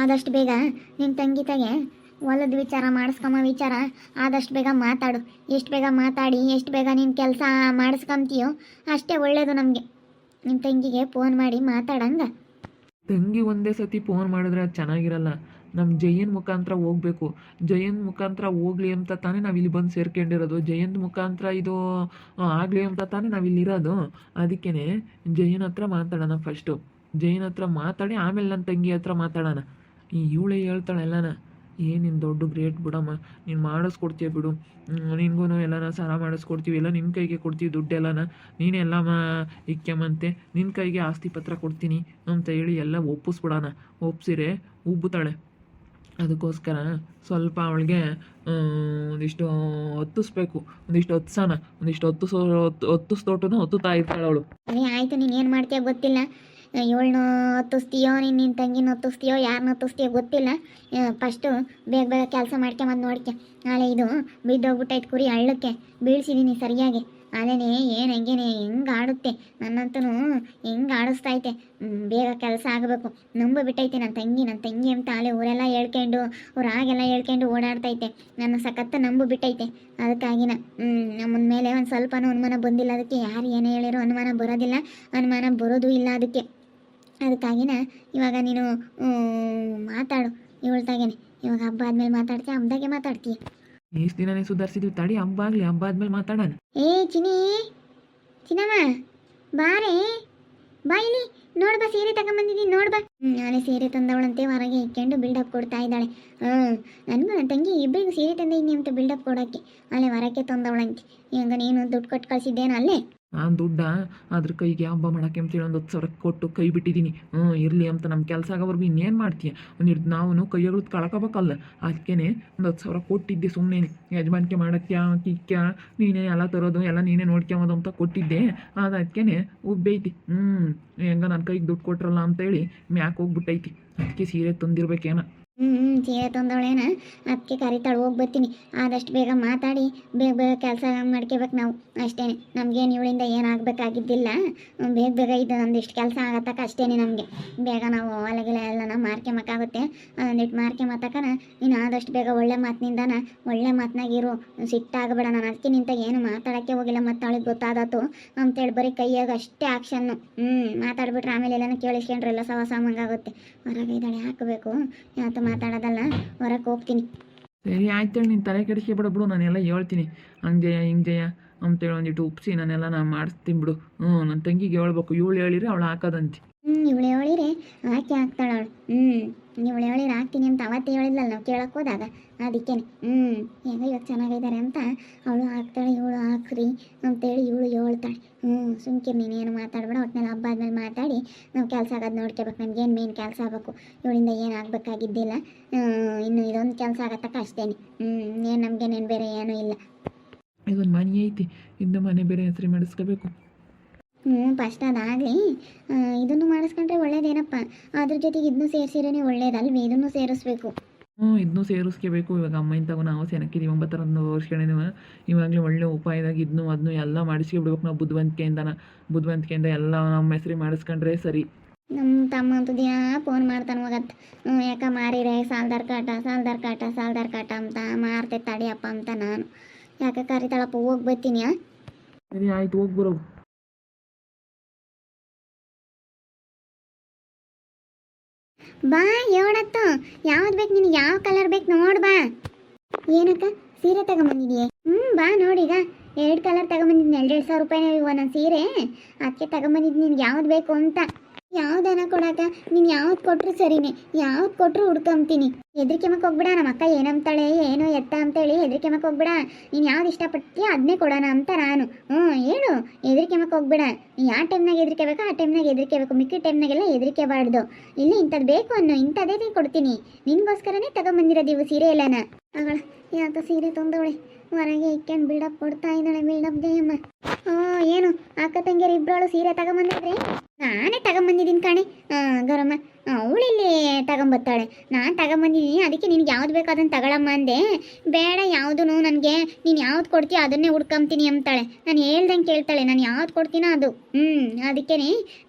ಆದಷ್ಟು ಬೇಗ ನಿನ್ನ ತಂಗಿ ತಗೆ ಹೊಲದ ವಿಚಾರ ಮಾಡಿಸ್ಕೊಂಬ ವಿಚಾರ, ಆದಷ್ಟು ಬೇಗ ಮಾತಾಡು. ಎಷ್ಟು ಬೇಗ ಮಾತಾಡಿ, ಎಷ್ಟು ಬೇಗ ನಿನ್ನ ಕೆಲಸ ಮಾಡಿಸ್ಕೊಂತೀಯೋ ಅಷ್ಟೇ ಒಳ್ಳೇದು ನಮಗೆ. ನಿಮ್ಮ ತಂಗಿಗೆ ಫೋನ್ ಮಾಡಿ ಮಾತಾಡಂಗ. ತಂಗಿ ಒಂದೇ ಸತಿ ಫೋನ್ ಮಾಡಿದ್ರೆ ಅದು ಚೆನ್ನಾಗಿರಲ್ಲ. ನಮ್ಮ ಜಯನ್ ಮುಖಾಂತರ ಹೋಗ್ಬೇಕು. ಜಯನ್ ಮುಖಾಂತರ ಹೋಗ್ಲಿ ಅಂತ ತಾನೇ ನಾವು ಇಲ್ಲಿ ಬಂದು ಸೇರ್ಕೊಂಡಿರೋದು. ಜಯಂತ್ ಮುಖಾಂತರ ಇದು ಆಗಲಿ ಅಂತ ತಾನೇ ನಾವು ಇಲ್ಲಿರೋದು ಅದಕ್ಕೇ ಜಯನ್ ಹತ್ರ ಮಾತಾಡೋಣ ಫಸ್ಟು ಜಯನ್ ಹತ್ರ ಮಾತಾಡಿ ಆಮೇಲೆ ನನ್ನ ತಂಗಿ ಹತ್ರ ಮಾತಾಡೋಣ. ಈ ಇವಳೇ ಹೇಳ್ತಾಳೆ, ಎಲ್ಲನ ಏನಿನ್ ದೊಡ್ಡ ಗ್ರೇಟ್ ಬಿಡಮ್ಮ, ನೀನು ಮಾಡಿಸ್ಕೊಡ್ತೀಯ ಬಿಡು. ನಿನಗೂ ಎಲ್ಲನ ಸಾಲ ಮಾಡಿಸ್ಕೊಡ್ತೀವಿ, ಎಲ್ಲ ನಿನ್ನ ಕೈಗೆ ಕೊಡ್ತೀವಿ ದುಡ್ಡೆಲ್ಲನ. ನೀನೇ ಎಲ್ಲ ಮಾ ಇಕ್ಕೆಮಂತೆ ನಿನ್ನ ಕೈಗೆ ಆಸ್ತಿ ಪತ್ರ ಕೊಡ್ತೀನಿ ಅಂತ ಹೇಳಿ ಎಲ್ಲ ಒಪ್ಪಿಸ್ಬಿಡೋಣ ಒಪ್ಸಿರೆ ಉಬ್ಬುತ್ತಾಳೆ. ಅದಕ್ಕೋಸ್ಕರ ಸ್ವಲ್ಪ ಅವಳಿಗೆ ಒಂದಿಷ್ಟು ಹೊತ್ತಿಸ್ಬೇಕು, ಒಂದಿಷ್ಟು ಹೊತ್ಸೋಣ ಒಂದಿಷ್ಟು ಹೊತ್ತಿಸೋ ಹೊತ್ತಿಸ್ತೋಟನು ಹೊತ್ತುತ್ತಾ ಇರ್ತಾಳೆ ಅವಳು. ಆಯಿತು, ನೀನು ಏನು ಮಾಡ್ತೀಯ ಗೊತ್ತಿಲ್ಲ. ಇವಳನ್ನ ಹತ್ತಿಸ್ತೀಯೋ, ನೀನು ನಿನ್ನ ತಂಗಿನ ಹತ್ತಿಸ್ತೀಯೋ ಯಾರನ್ನ ಹತ್ತಿಸ್ತೀಯೋ ಗೊತ್ತಿಲ್ಲ. ಫಸ್ಟು ಬೇಗ ಬೇಗ ಕೆಲಸ ಮಾಡ್ಕೊಂಬಂದು ನೋಡ್ಕೆ. ನಾಳೆ ಇದು ಬಿದ್ದೋಗ್ಬಿಟ್ಟೈತೆ ಕುರಿ ಹಳ್ಳಕ್ಕೆ. ಬೀಳ್ಸಿದ್ದೀನಿ ಸರಿಯಾಗಿ. ಅದೇನೆ, ಏನು ಹೆಂಗೇನೆ, ಹೆಂಗೆ ಆಡುತ್ತೆ? ನನ್ನಂತೂ ಹೆಂಗೆ ಆಡಿಸ್ತೈತೆ ಬೇಗ ಕೆಲಸ ಆಗಬೇಕು. ನಂಬು ಬಿಟ್ಟೈತೆ ನನ್ನ ತಂಗಿ ನನ್ನ ತಂಗಿ ಅಂತ ಅಲ್ಲೇ ಊರೆಲ್ಲ ಹೇಳ್ಕೊಂಡು ಊರಾಗೆಲ್ಲ ಹೇಳ್ಕೊಂಡು ಓಡಾಡ್ತೈತೆ ನನ್ನ ಸಖತ್ತ ನಂಬು ಬಿಟ್ಟೈತೆ. ಅದಕ್ಕಾಗಿನ ನಮ್ಮನ ಮೇಲೆ ಒಂದು ಸ್ವಲ್ಪನೂ ಅನುಮಾನ ಬಂದಿಲ್ಲ. ಅದಕ್ಕೆ ಯಾರು ಏನೇ ಹೇಳಿರೋ ಅನುಮಾನ ಬರೋದಿಲ್ಲ. ಅನುಮಾನ ಬರೋದು ಇಲ್ಲ ಅದಕ್ಕೆ. ಅದಕ್ಕಾಗಿನ ಇವಾಗ ನೀನು ಮಾತಾಡು. ಇವಳ್ತಾಗೇನೆ ಇವಾಗ ಹಬ್ಬ ಆದ್ಮೇಲೆ ಮಾತಾಡ್ತೀಯ ಹಬ್ಬದಾಗೆ ಮಾತಾಡ್ತೀಯ? ಇಷ್ಟು ದಿನನೇ ಸುಧಾರಿಸಿದ್ವಿ ತಡಿ ಹಬ್ಬ ಆಗಲಿ ಹಬ್ಬ ಆದ್ಮೇಲೆ ಮಾತಾಡೋಣ. ಏ ಚಿನಿ ಚಿನ್ನಮ್ಮ ಬಾರೆ ಬಾ ಇಲ್ಲಿ ನೋಡ್ ಬಾ ಸೀರೆ ತಗೊಂಬಂದಿದ್ದೀನಿ ನೋಡ್ ಬಾ. ಹ್ಮ್, ನಾಳೆ ಸೀರೆ ತಂದವಳಂತೆ ಹೊರಗೆ ಇಕ್ಕೊಂಡು ಬಿಲ್ಡಪ್ ಕೊಡ್ತಾ ಇದ್ದಾಳೆ. ಹ್ಞೂ ನನಗೂ ನನ್ನ ತಂಗಿ ಇಬ್ಬರಿಗೂ ಸೀರೆ ತಂದಿದ್ದೀನಿ ಅಂತ ಬಿಲ್ಡಪ್ ಕೊಡೋಕ್ಕೆ. ಅಲ್ಲೇ ಹೊರಕ್ಕೆ ತಂದವಳಂತೆ. ಈಗ ನೀನು ದುಡ್ಡು ಕೊಟ್ಟು ಕಳ್ಸಿದ್ದೇನ ಅಲ್ಲೇ ನಾನು ದುಡ್ಡ? ಅದ್ರ ಕೈಗೆ ಹಬ್ಬ ಮಾಡೋಕ್ಕೆ ಅಂತೇಳಿ ಒಂದು ಹತ್ತು ಸಾವಿರ ಕೊಟ್ಟು ಕೈ ಬಿಟ್ಟಿದ್ದೀನಿ ಹ್ಞೂ ಇರಲಿ ಅಂತ ನಮ್ಮ ಕೆಲಸ ಆಗೋವರೆಗೂ ಇನ್ನೇನು ಮಾಡ್ತೀಯ? ಒಂದಿಟ್ಟು ನಾವು ಕೈಗಳು ಕಳ್ಕೊಬೇಕಲ್ಲ. ಅದಕ್ಕೇ ಒಂದು ಹತ್ತು ಸಾವಿರ ಕೊಟ್ಟಿದ್ದೆ ಸುಮ್ಮನೆ ಯಜಮಾನಿಕೆ ಮಾಡಕ್ಯಾ ಕಿಕ್ಕ ನೀನೇ ಎಲ್ಲ ತರೋದು, ಎಲ್ಲ ನೀನೇ ನೋಡ್ಕೊಂಬೋದು ಅಂತ ಕೊಟ್ಟಿದ್ದೆ. ಅದು ಅದಕ್ಕೇ ಉಬ್ಬೈತಿ ಹ್ಞೂ ಹೆಂಗ ನನ್ನ ಕೈಗೆ ದುಡ್ಡು ಕೊಟ್ರಲ್ಲ ಅಂತೇಳಿ ಮ್ಯಾಕ್ ಹೋಗ್ಬಿಟ್ಟೈತಿ. ಅದಕ್ಕೆ ಸೀರೆ ತಂದಿರ್ಬೇಕೇನ? ಹ್ಞೂ ಹ್ಞೂ ಸೀರೆ ತಂದವಳೇನ ಅದಕ್ಕೆ ಕರಿತಾಳೆ, ಹೋಗಿ ಬರ್ತೀನಿ. ಆದಷ್ಟು ಬೇಗ ಮಾತಾಡಿ, ಬೇಗ ಬೇಗ ಕೆಲಸ ಮಾಡ್ಕೋಬೇಕು ನಾವು. ಅಷ್ಟೇ ನಮಗೇನು ಇವಳಿಂದ ಏನಾಗಬೇಕಾಗಿದ್ದಿಲ್ಲ ಬೇಗ ಬೇಗ ಇದು ಒಂದಿಷ್ಟು ಕೆಲಸ ಆಗತ್ತಕ್ಕ ಅಷ್ಟೇ ನಮಗೆ. ಬೇಗ ನಾವು ಹೊಲಗಿಲ ಎಲ್ಲ ಮಾರ್ಕೆಮಕ್ಕಾಗುತ್ತೆ. ಅದೊಂದಿಟ್ಟು ಮಾರ್ಕೊಂಬತ್ತಕನ ನೀನು ಆದಷ್ಟು ಬೇಗ ಒಳ್ಳೆ ಮಾತಿನಿಂದನ ಒಳ್ಳೆ ಮಾತನಾಗಿರು ಸಿಟ್ಟಾಗಬೇಡ ನಾನು. ಅದಕ್ಕೆ ನಿಂತ ಏನು ಮಾತಾಡೋಕ್ಕೆ ಹೋಗಿಲ್ಲ ಮತ್ತು ಅವಳಿಗೆ ಗೊತ್ತಾದತ್ತು. ಅಂತೇಳಿ ಬರೀ ಕೈಯಾಗ ಅಷ್ಟೇ ಆಕ್ಷನ್ನು. ಹ್ಞೂ ಮಾತಾಡ್ಬಿಟ್ರೆ ಆಮೇಲೆ ಎಲ್ಲನೂ ಕೇಳಿಸ್ಕೊಂಡ್ರೆ ಎಲ್ಲ ಸವ ಸಾಮಂಗಾಗುತ್ತೆ ಹೊರಗೆ ಇದ್ದಾಳೆ, ಹಾಕಬೇಕು. ಮಾತಾಡೋದಲ್ಲ ಹೊರಕ್ಕೆ ಹೋಗ್ತೀನಿ. ಸರಿ, ಆಯ್ತು ನೀನು ತಲೆ ಕೆಡಿಸಿ ಬಿಡು ನಾನೆಲ್ಲ ಹೇಳ್ತೀನಿ. ಹಂಗೆ ಹಿಂಗೆಯ ಅಂತೇಳಿ ಒಂದಿಟ್ಟು ಉಪ್ಸಿ ನಾನೆಲ್ಲ ನಾನು ಮಾಡಿಸ್ತೀನಿ ಬಿಡು. ಹ್ಞೂ ನನ್ನ ತಂಗಿಗೆ ಹೇಳ್ಬೇಕು, ಇವಳು ಹೇಳಿದ್ರೆ ಅವಳು ಹಾಕೋದಂತೆ. ಹ್ಞೂ ಇವಳು ಹೇಳಿರಿ ಆಕೆ ಹಾಕ್ತಾಳೆ ಅವಳು. ಹ್ಞೂ ಇವಳು ಹೇಳಿದ್ರೆ ಹಾಕ್ತೀನಿ ಅಂತ ಅವತ್ತೇ ಹೇಳಿದ್ಲಲ್ಲ ನಾವು ಕೇಳಕ್ಕೆ ಹೋದಾಗ? ಅದಕ್ಕೇನೆ. ಹ್ಞೂ ಹೆಂಗ ಇವಾಗ ಚೆನ್ನಾಗಿದ್ದಾರೆ ಅಂತ ಅವಳು ಹಾಕ್ತಾಳೆ ಇವಳು ಹಾಕ್ರಿ ಅಂತೇಳಿ ಇವಳು ಹೇಳ್ತಾಳೆ. ಹ್ಞೂ ಸುಮ್ಕಿರ್, ನೀನೇನು ಮಾತಾಡ್ಬೇಡ, ಒಟ್ನಲ್ಲಿ ಹಬ್ಬ ಆದ್ಮೇಲೆ ಮಾತಾಡಿ, ನಾವು ಕೆಲಸ ಆಗೋದು ನೋಡ್ಕೋಬೇಕು ನಮ್ಗೇನು ಮೇನ್ ಕೆಲಸ ಆಗಬೇಕು? ಇವಳಿಂದ ಏನು ಆಗಬೇಕಾಗಿದ್ದಿಲ್ಲ. ಇನ್ನು ಇದೊಂದು ಕೆಲಸ ಆಗತ್ತಕ್ಕ ಅಷ್ಟೇನೆ ಹ್ಞೂ ಏನು ನಮಗೇನೇನು ಬೇರೆ ಏನೂ ಇಲ್ಲ. ಇದೊಂದು ಮನೆ ಐತಿ ಇನ್ನು ಮನೆ ಬೇರೆ ಹೆಸರು ಮಾಡಿಸ್ಕೋಬೇಕು. ಹ್ಞೂ ಫಸ್ಟ್ ಅದಾಗಲಿ ಇದನ್ನು ಮಾಡಿಸ್ಕೊಂಡ್ರೆ ಒಳ್ಳೇದೇನಪ್ಪ? ಅದ್ರ ಜೊತೆಗೆ ಇದನ್ನು ಸೇರಿಸಿರೇನೆ ಒಳ್ಳೇದಲ್ವೇ? ಇದನ್ನು ಸೇರಿಸ್ಬೇಕು. ಹ್ಞೂ ಇದನ್ನೂ ಸೇರಿಸ್ಕೋಬೇಕು. ಇವಾಗ ಅಮ್ಮ ತಗೋ ನಾವು ಸೆನಕ್ಕಿದ್ದೀವಿ ಒಂಬತ್ತರ ವರ್ಷಗಳಿದ್ದೀವಿ ಇವಾಗಲೇ ಒಳ್ಳೆ ಉಪಾಯದಾಗ ಇದನ್ನು ಅದನ್ನು ಎಲ್ಲ ಮಾಡಿಸ್ಕೊಬಿಡ್ಬೇಕು ನಾವು ಬುದ್ಧಿವಂತಿಕೆಯಿಂದನ. ಬುದ್ಧಿವಂತಿಕೆಯಿಂದ ಎಲ್ಲ ನಮ್ಮ ಹೆಸರು ಮಾಡಿಸ್ಕೊಂಡ್ರೆ ಸರಿ. ನಮ್ಮ ತಮ್ಮ ಅಂತೂ ದಿನ ಫೋನ್ ಮಾಡ್ತಾನೆ ಹೋಗತ್ತೆ ಹ್ಞೂ ಯಾಕ ಮಾರಿರೆ? ಸಾಲ್ದಾರ್ ಕಾಟ ಸಾಲ್ದಾರ್ ಕಾಟ ಸಾಲ್ದಾರ್ ಕಾಟ ಅಂತ ಮಾರ್ತೆ ತಡಿಯಪ್ಪ ಅಂತ ನಾನು. ಯಾಕೆ ಕರಿತಾಳಪ್ಪ ಹೋಗಿ ಬರ್ತೀನಿ ಸರಿ ಆಯ್ತು ಹೋಗಿ ಬರೋ ಬಾ ಏಳತ್ತು ಯಾವ್ದು ಬೇಕು ನಿನಗೆ, ಯಾವ ಕಲರ್ ಬೇಕು ನೋಡು ಬಾ. ಏನಕ್ಕ? ಸೀರೆ ತಗೊಂಬಂದಿದೆಯೇ? ಹ್ಞೂ ಬಾ ನೋಡೀಗ ಎರಡು ಕಲರ್ ತಗೊಂಬಂದಿದ್ದೀನಿ ಎರಡು ಸಾವಿರ ರೂಪಾಯಿನ ಒಂದೊಂದು ಸೀರೆ. ಅದಕ್ಕೆ ತಗೊಂಬಂದಿದ್ದು ನಿನಗೆ ಯಾವ್ದು ಬೇಕು ಅಂತ. ಯಾವ್ದನ ಕೊಡಾಕ? ನೀನು ಯಾವ್ದು ಕೊಟ್ರು ಸರಿನೆ. ಯಾವ್ದು ಕೊಟ್ರು ಹುಡ್ಕೊಂತೀನಿ. ಹೆದ್ರಿಕೆ ಮಕ್ಕ ಹೋಗ್ಬಿಡ ನಮ್ಮ ಅಕ್ಕ ಏನಂತಾಳೆ ಏನೋ ಎತ್ತ ಅಂತೇಳಿ ಹೆದ್ರಿಕೆ ಮಕ್ಕ ಹೋಗ್ಬಿಡ. ನೀನು ಯಾವ್ದು ಇಷ್ಟಪಡ್ತೀಯ ಅದನ್ನೇ ಕೊಡೋಣ ಅಂತ ನಾನು. ಹ್ಞೂ, ಹೇಳು. ಹೆದರಿಕೆ ಮಕ್ಕ ಹೋಗ್ಬಿಡ. ನೀ ಯಾವ ಟೈಮ್ನಾಗ ಹೆದರಿಕೆ ಬೇಕು ಆ ಟೈಮ್ನಾಗ ಹೆದರಿಕೆ ಬೇಕು. ಮಿಕ್ಕಿದ ಟೈಮ್ನಾಗೆಲ್ಲ ಹೆದರಿಕೆ ಬಾರ್ದು. ಇಲ್ಲಿ ಇಂಥದ್ದು ಬೇಕು ಅನ್ನೋ ಇಂಥದ್ದೇ ಕೊಡ್ತೀನಿ. ನಿನ್ಗೋಸ್ಕರನೇ ತಗೊಂಬಂದಿರೋದು ಇವು ಸೀರೆ ಎಲ್ಲನ. ಅವಳ ಯಾತ ಸೀರೆ ತಂದವಳೆ. ಹೊರಗೆ ಇಕ್ಕೊಂಡು ಬಿಲ್ಡಪ್ ಕೊಡ್ತಾ ಇದ್ದಾಳೆ ಬಿಲ್ಡಪ್ ಜಯಮ್ಮ ಓ ಏನು, ಅಕ್ಕ ತಂಗಿಯರು ಇಬ್ಬರಳು ಸೀರೆ ತಗೊಂಬಂದಿದ್ರಿ? ನಾನೇ ತಗೊಂಬಂದಿದ್ದೀನಿ ಕಣೆ. ಗೌರಮ್ಮ ಅವಳಿಲ್ಲಿ ತಗೊಂಬತ್ತಾಳೆ. ನಾನು ತಗೊಂಬಂದಿದ್ದೀನಿ, ಅದಕ್ಕೆ ನಿನಗೆ ಯಾವ್ದು ಬೇಕು ಅದನ್ನು ತಗೊಳಮ್ಮ ಅಂದೆ. ಬೇಡ ಯಾವುದೂ ನನಗೆ. ನೀನು ಯಾವ್ದು ಕೊಡ್ತೀಯ ಅದನ್ನೇ ಹುಡ್ಕೊಂತೀನಿ ಅಂತಾಳೆ. ನಾನು ಹೇಳ್ದಂಗೆ ಕೇಳ್ತಾಳೆ, ನಾನು ಯಾವ್ದು ಕೊಡ್ತೀನೋ ಅದು. ಹ್ಞೂ ಅದಕ್ಕೆ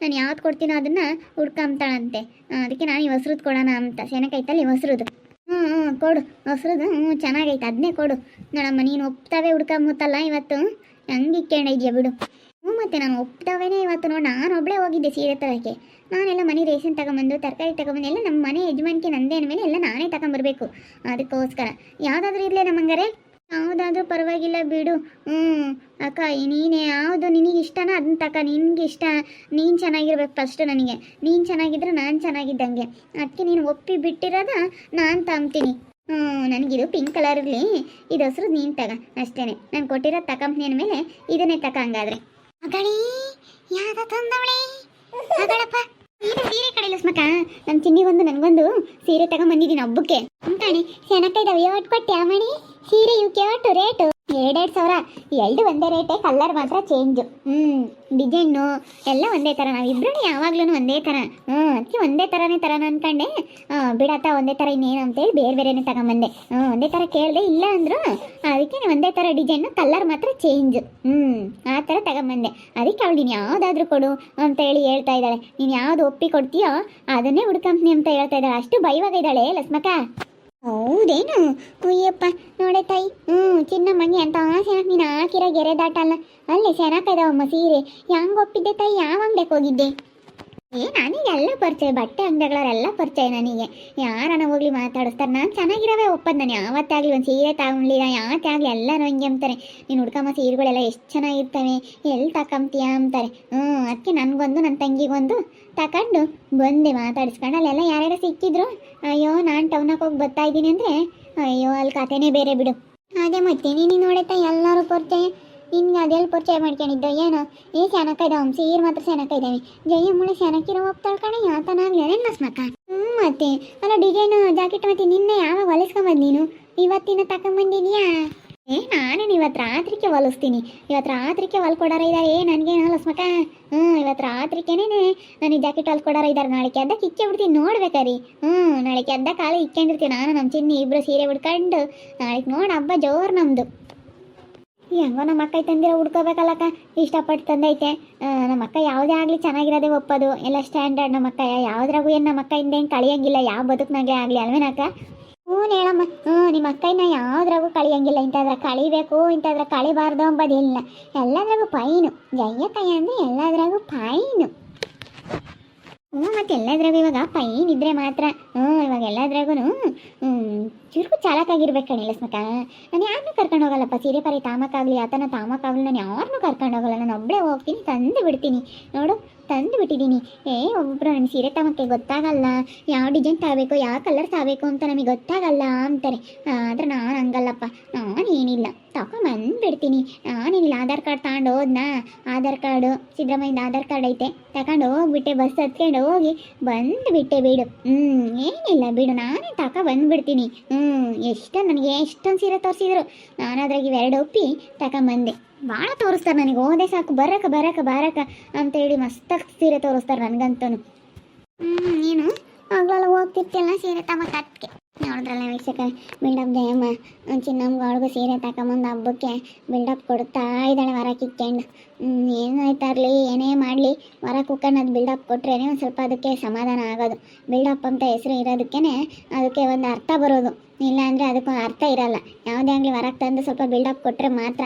ನಾನು ಯಾವ್ದು ಕೊಡ್ತೀನೋ ಅದನ್ನು ಹುಡ್ಕೊಂತಾಳಂತೆ ಅದಕ್ಕೆ ನಾನು ಈ ಹೊಸ್ರದ್ದು ಕೊಡೋಣ ಅಂತ. ಸೆನಕೈತಲ್ಲ ಈ ಹೊಸ್ರದ್ದು ಹ್ಞೂ ಹ್ಞೂ ಕೊಡು. ಹೊಸ್ರದ್ದು ಹ್ಞೂ ಚೆನ್ನಾಗೈತೆ. ಅದನ್ನೇ ಕೊಡು. ನೋಡಮ್ಮ, ನೀನು ಒಪ್ತಾವೆ ಹುಡ್ಕೊಂಬತ್ತಲ್ಲ ಇವತ್ತು? ಹಂಗೆ ಇಕ್ಕೊಂಡಿದ್ಯಾ ಬಿಡು. ಹ್ಞೂ ಮತ್ತೆ ನಾನು ಒಪ್ತಾವೇನೆ ಇವತ್ತು ನೋಡಿ. ನಾನು ಒಬ್ಬಳೇ ಹೋಗಿದ್ದೆ ಸೀರೆ ತರೋಕ್ಕೆ ನಾನೆಲ್ಲ ಮನೆ ರೇಷನ್ ತಗೊಂಬಂದು, ತರಕಾರಿ ತಗೊಂಬಂದು, ಎಲ್ಲ ನಮ್ಮ ಮನೆ ಯಜಮಾನಿಕೆ ನಂದೇ ಮೇಲೆ ಎಲ್ಲ ನಾನೇ ತಗೊಂಬರ್ಬೇಕು. ಅದಕ್ಕೋಸ್ಕರ. ಯಾವುದಾದ್ರೂ ಇರಲೇ ನಮ್ಮಂಗಾರೆ. ಯಾವುದಾದ್ರೂ ಪರವಾಗಿಲ್ಲ ಬಿಡು. ಹ್ಞೂ ಅಕ್ಕ, ನೀನೇ ಯಾವುದು ನಿನಗೆ ಇಷ್ಟನೋ? ಅದನ್ನ ತಕ್ಕ ನಿನ್ಗೆ ಇಷ್ಟ? ನೀನು ಚೆನ್ನಾಗಿರ್ಬೇಕು ಫಸ್ಟ್ ನನಗೆ. ನೀನು ಚೆನ್ನಾಗಿದ್ರೆ ನಾನು ಚೆನ್ನಾಗಿದ್ದಂಗೆ. ಅದಕ್ಕೆ ನೀನು ಒಪ್ಪಿ ಬಿಟ್ಟಿರೋದ ನಾನು ತಂಬ್ತೀನಿ. ಹ್ಞೂ ನನಗಿದು ಪಿಂಕ್ ಕಲರ್ ಇರಲಿ. ಇದು ಹಸ್ರು ನೀನು ತಗ. ಅಷ್ಟೇ ನಾನು ಕೊಟ್ಟಿರೋ ತಕಂಪ್ನಿ ಮೇಲೆ ಇದನ್ನೇ ತಕ ಹಂಗಾದ್ರೆ. ಅಗಳಿ ಯಾವ್ದ ತಂದವಳೆ? ಸೀರೆ ಕಡೆ ಚಿನ್ನಿಗೊಂದು, ನನಗೊಂದು ಸೀರೆ ತಗೊಂಬಂದಿದ್ದೀನಿ ಹಬ್ಬಕ್ಕೆ ಅಂತಾಣಿ ಸೆನಕ ಇದಾವೆ. ಒಟ್ಟು ಕೊಟ್ಟೆ ಸೀರೆ ಇವಕ್ಕೆ ಟು ರೇಟು? ಎರಡೆರಡು ಸಾವಿರ. ಎರಡು ಒಂದೇ ರೇಟೇ ಕಲರ್ ಮಾತ್ರ ಚೇಂಜು ಹ್ಞೂ ಡಿಸೈನು ಎಲ್ಲ ಒಂದೇ ಥರ ನಾವಿಬ್ರು ಯಾವಾಗ್ಲೂ ಒಂದೇ ಥರ ಹ್ಞೂ ಅದಕ್ಕೆ ಒಂದೇ ಥರನೇ ಥರನ ಅನ್ಕೊಂಡೆ. ಆ, ಬಿಡತ್ತ ಒಂದೇ ಥರ ಇನ್ನೇನು ಅಂತೇಳಿ ಬೇರೆ ಬೇರೆನೇ ತಗೊಂಬಂದೆ. ಹ್ಞೂ ಒಂದೇ ಥರ ಕೇಳಿದೆ ಇಲ್ಲ ಅಂದ್ರು ಅದಕ್ಕೆ ಒಂದೇ ಥರ ಡಿಸೈನು ಕಲರ್ ಮಾತ್ರ ಚೇಂಜ್ ಹ್ಞೂ ಆ ಥರ ತಗೊಂಬಂದೆ. ಅದಕ್ಕೆ ಅವಳು ನೀನು ಯಾವುದಾದ್ರೂ ಕೊಡು ಅಂತ ಹೇಳಿ ಹೇಳ್ತಾ ಇದ್ದಾಳೆ. ನೀನು ಯಾವುದು ಒಪ್ಪಿ ಕೊಡ್ತೀಯೋ ಅದನ್ನೇ ಹುಡ್ಕಂಪ್ನಿ ಅಂತ ಹೇಳ್ತಾ ಇದ್ದಾಳೆ. ಅಷ್ಟು ಭಯವಾಗ ಇದ್ದಾಳೆ ಲಸ್ಮಕ ಹೌದೇನು? ಕುಯ್ಯಪ್ಪ ನೋಡೆ ತಾಯಿ. ಹ್ಞೂ ಚಿನ್ನ ಮಣ್ಣಿ ಅಂತ ಸೆನಕ್ ನೀನು ಹಾಕಿರೋ ಗೆರೆ ದಾಟಲ್ಲ ಅಲ್ಲೇ ಸೆನಕ ಇದಾವಮ್ಮ ಸೀರೆ. ಹೆಂಗ್ ಒಪ್ಪಿದ್ದೆ ತಾಯಿ? ಯಾವ ಅಂಗಡಿಗೆ ಹೋಗಿದ್ದೆ? ಏ, ನನಗೆ ಎಲ್ಲ ಪರಿಚಯ, ಬಟ್ಟೆ ಅಂಗಡಿಗಳವರೆಲ್ಲ ಪರಿಚಯ ನನಗೆ. ಯಾರನ್ನ ಹೋಗ್ಲಿ ಮಾತಾಡಿಸ್ತಾರೆ. ನಾನು ಚೆನ್ನಾಗಿರವೇ ಒಪ್ಪದ್ ನಾನು ಯಾವತ್ತೇ ಆಗಲಿ ಒಂದು ಸೀರೆ ತಗೊಂಡ್ಲಿ ಯಾವತ್ತೇ ಆಗಲಿ ಎಲ್ಲರೂ ಹಂಗೆ ಅಂತಾರೆ. ನೀನು ಹುಡ್ಕಮ್ಮ ಸೀರೆಗಳೆಲ್ಲ ಎಷ್ಟು ಚೆನ್ನಾಗಿರ್ತವೆ. ಎಲ್ಲಿ ತಕೊಂತೀಯ ಅಂತಾರೆ. ಹ್ಞೂ ಅದಕ್ಕೆ ನನಗೊಂದು ನನ್ನ ತಂಗಿಗೊಂದು ತಕೊಂಡು ಬಂದೆ ಮಾತಾಡಿಸ್ಕೊಂಡು. ಅಲ್ಲೆಲ್ಲ ಯಾರ್ಯಾರು ಸಿಕ್ಕಿದ್ರು, ಅಯ್ಯೋ, ನಾನು ಟೌನಕ್ಕೆ ಹೋಗಿ ಬರ್ತಾ ಇದ್ದೀನಿ ಅಂದರೆ, ಅಯ್ಯೋ, ಅಲ್ಲಿ ಕತೆನೇ ಬೇರೆ ಬಿಡು. ಅದೇ ಮತ್ತೆ ನೀನು ನೋಡುತ್ತಾ ಎಲ್ಲರೂ ಪರಿಚಯ. ನಿನ್ಗೆ ಅದೆಲ್ಲ ಪರಿಚಯ ಮಾಡ್ಕೊಂಡಿದ್ದ? ಏನೋ? ಏ ಸೆನಕ ಇದಾವ ಸೀರೆ ಮಾತ್ರ ಸೆನಕ ಇದ್ದಾವೆ ಜಯಮ್ಮಳೆ ಸೆನಕಿರೋ ಹೋಗ್ತಾಳ ಕಣ ಯಾತನಾಗ್ಲಿ ಅದೇನು ಮಸ್ಮಕ್ಕ ಹ್ಞೂ ಮತ್ತೆ ಅಲ್ಲ ಡಿಸೈನ್ ಜಾಕೆಟ್ ಮತ್ತೆ ನಿನ್ನೆ ಯಾವಾಗ ಹೊಲಿಸ್ಕೊಂಬಂದು ನೀನು? ಇವತ್ತಿನ ತಕೊಂಬಂದಿದ್ಯಾ ಏ, ನಾನೇನು ಇವತ್ತು ರಾತ್ರಿಗೆ ಹೊಲಿಸ್ತೀನಿ. ಇವತ್ತು ರಾತ್ರಿಗೆ ಹೊಲ್ಕೊಡಾರ ಇದ್ದಾರೆ ಏ, ನನಗೇನು ಹೊಲಸ್ಮಕ? ಹ್ಞೂ ಇವತ್ತು ರಾತ್ರಿಕೇನೆ ನನಗೆ ಜಾಕೆಟ್ ಹೊಲ್ಕೊಡಾರ ಇದ್ದಾರೆ ನಾಳೆ ಕೆದ್ದಕ್ಕೆ ಇಕ್ಕೆ ಬಿಡ್ತೀನಿ ನೋಡ್ಬೇಕಾರಿ. ಹ್ಞೂ ನಾಳೆ ಅದ್ದ ಕಾಲ ಇಕ್ಕೊಂಡಿರ್ತೀನಿ. ನಾನು ನಮ್ಮ ಚಿನ್ನಿ ಇಬ್ಬರು ಸೀರೆ ಉಡ್ಕೊಂಡು ನಾಳೆಗೆ ನೋಡಿ ಹಬ್ಬ ಜೋರು ನಮ್ಮದು ಹೆಂಗೋ ನಮ್ಮ ಅಕ್ಕ ತಂದಿರೋ ಹುಡ್ಕೋಬೇಕಲ್ಲಕ್ಕ. ಇಷ್ಟಪಟ್ಟು ತಂದೈತೆ. ನಮ್ಮ ಅಕ್ಕ ಯಾವುದೇ ಆಗಲಿ ಚೆನ್ನಾಗಿರೋದೇ ಒಪ್ಪೋದು. ಎಲ್ಲ ಸ್ಟ್ಯಾಂಡರ್ಡ್ ನಮ್ಮ ಅಕ್ಕ ಯಾವುದ್ರಾಗೂ ಏನು ನಮ್ಮ ಅಕ್ಕ ಹಿಂದೆ ಕಳಿಯಂಗಿಲ್ಲ. ಯಾವ ಬದುಕ್ನಾಗೆ ಆಗಲಿ ಅಲ್ವೇನಕ್ಕ? ಹ್ಞೂ ಹೇಳಮ್ಮ ಹ್ಞೂ, ನಿಮ್ಮ ಅಕ್ಕನ ಯಾವುದ್ರಾಗೂ ಕಳಿಯಂಗಿಲ್ಲ. ಇಂಥದ್ರ ಕಳಿಬೇಕು, ಇಂಥದ್ರ ಕಳಿಬಾರ್ದು ಅಂಬೋದಿಲ್ಲ. ಎಲ್ಲದ್ರಾಗೂ ಪೈನು. ಜಯ್ಯಕ್ಕಯ್ಯ ಅಂದರೆ ಎಲ್ಲದ್ರಾಗೂ ಪೈನು. ಹ್ಞೂ, ಮತ್ತೆ ಎಲ್ಲದ್ರಾಗ ಇವಾಗ ಪೈನ್ ಇದ್ರೆ ಮಾತ್ರ. ಹ್ಞೂ, ಇವಾಗ ಎಲ್ಲದ್ರಾಗೂ ಚುರುಕು ಚಾಲಕಾಗಿರ್ಬೇಕು ಕಣಿಲ್ಲ ಸ್ಮಕ ನಾನು ಯಾರನ್ನೂ ಕರ್ಕೊಂಡು ಹೋಗಲ್ಲಪ್ಪ, ಸೀರೆ ಪರಿ ತಾಮಕ್ಕಾಗಲಿ, ಆತನ ತಾಮಕ್ಕಾಗಲಿ, ನಾನು ಯಾರನ್ನೂ ಕರ್ಕೊಂಡು ಹೋಗಲ್ಲ, ನಾನು ಒಬ್ಬಳೇ ಹೋಗ್ತೀನಿ, ತಂದು ಬಿಡ್ತೀನಿ. ನೋಡು ತಂದು ಬಿಟ್ಟಿದ್ದೀನಿ ಏ ಒಬ್ಬೊಬ್ರು ನನ್ನ ಸೀರೆ ತಗೋಕ್ಕೆ ಗೊತ್ತಾಗಲ್ಲ. ಯಾವ ಡಿಸೈನ್ ತಗೋಬೇಕು ಯಾವ ಕಲರ್ ತಗೋಬೇಕು ಅಂತ ನಮಗೆ ಗೊತ್ತಾಗಲ್ಲ ಅಂತಾರೆ. ಆದ್ರೆ ನಾನು ಹಂಗಲ್ಲಪ್ಪ. ನಾನೇನಿಲ್ಲ. ತಗೊಂಬಂದ್ಬಿಡ್ತೀನಿ ನಾನೇನಿಲ್ಲ. ಆಧಾರ್ ಕಾರ್ಡ್ ತಗೊಂಡು ಹೋದ್ನಾ ಆಧಾರ್ ಕಾರ್ಡು. ಸಿದ್ದರಾಮಯ್ಯದ ಆಧಾರ್ ಕಾರ್ಡ್ ಐತೆ. ತಗೊಂಡು ಹೋಗ್ಬಿಟ್ಟೆ ಬಸ್ ಹತ್ಕೊಂಡು ಹೋಗಿ ಬಂದುಬಿಟ್ಟೆ ಬಿಡು. ಹ್ಞೂ ಏನಿಲ್ಲ ಬಿಡು. ನಾನೇ ತಕ ಬಂದ್ಬಿಡ್ತೀನಿ ಹ್ಞೂ ಎಷ್ಟೊಂದು ನನಗೆ ಎಷ್ಟೊಂದು ಸೀರೆ ತೋರಿಸಿದ್ರು. ನಾನು ಅದ್ರಾಗ ಇವೆರಡು ಒಪ್ಪಿ ತಗೊಂಬಂದೆ ಭಾಳ ತೋರಿಸ್ತಾರೆ ನನಗೆ. ಓದೇ ಸಾಕು. ಬರಕ ಬರಕ ಬರಕ ಅಂತೇಳಿ ಮಸ್ತಾಗಿ ಸೀರೆ ತೋರಿಸ್ತಾರೆ ನನಗಂತೂ ಹ್ಞೂ ನೀನು? ಆಗ್ಲೆಲ್ಲ ಹೋಗ್ತಿರ್ತಿಯಲ್ಲ ಸೀರೆ ತಮ್ಮ ಕಟ್ಗೆ ನೋಡಿದ್ರಲ್ಲ ವೀಕ್ಷಕ ಬಿಲ್ಡಪ್ ಜಯಮ್ಮ ಚಿನ್ನಮ್ಗೆ ಅವಳಿಗೂ ಸೀರೆ ತಗೊಂಬಂದು ಹಬ್ಬಕ್ಕೆ ಬಿಲ್ಡಪ್ ಕೊಡ್ತಾ ಇದ್ದಾಳೆ ವರ ಕಿತ್ಕೊಂಡು ಏನಾಯ್ತಾರಲಿ ಏನೇ ಮಾಡಲಿ. ವರ ಕುಕ್ಕಂಡು ಅದು ಬಿಲ್ಡಪ್ ಕೊಟ್ಟರೆ ಒಂದು ಸ್ವಲ್ಪ ಅದಕ್ಕೆ ಸಮಾಧಾನ ಆಗೋದು. ಬಿಲ್ಡಪ್ ಅಂತ ಹೆಸರು ಇರೋದಕ್ಕೇ ಅದಕ್ಕೆ ಒಂದು ಅರ್ಥ ಬರೋದು. ಇಲ್ಲ ಅಂದರೆ ಅದಕ್ಕೆ ಅರ್ಥ ಇರಲ್ಲ. ಯಾವುದೇ ಆಗಲಿ ವರಕ್ಕೆ ತಂದು ಸ್ವಲ್ಪ ಬಿಲ್ಡಪ್ ಕೊಟ್ಟರೆ ಮಾತ್ರ.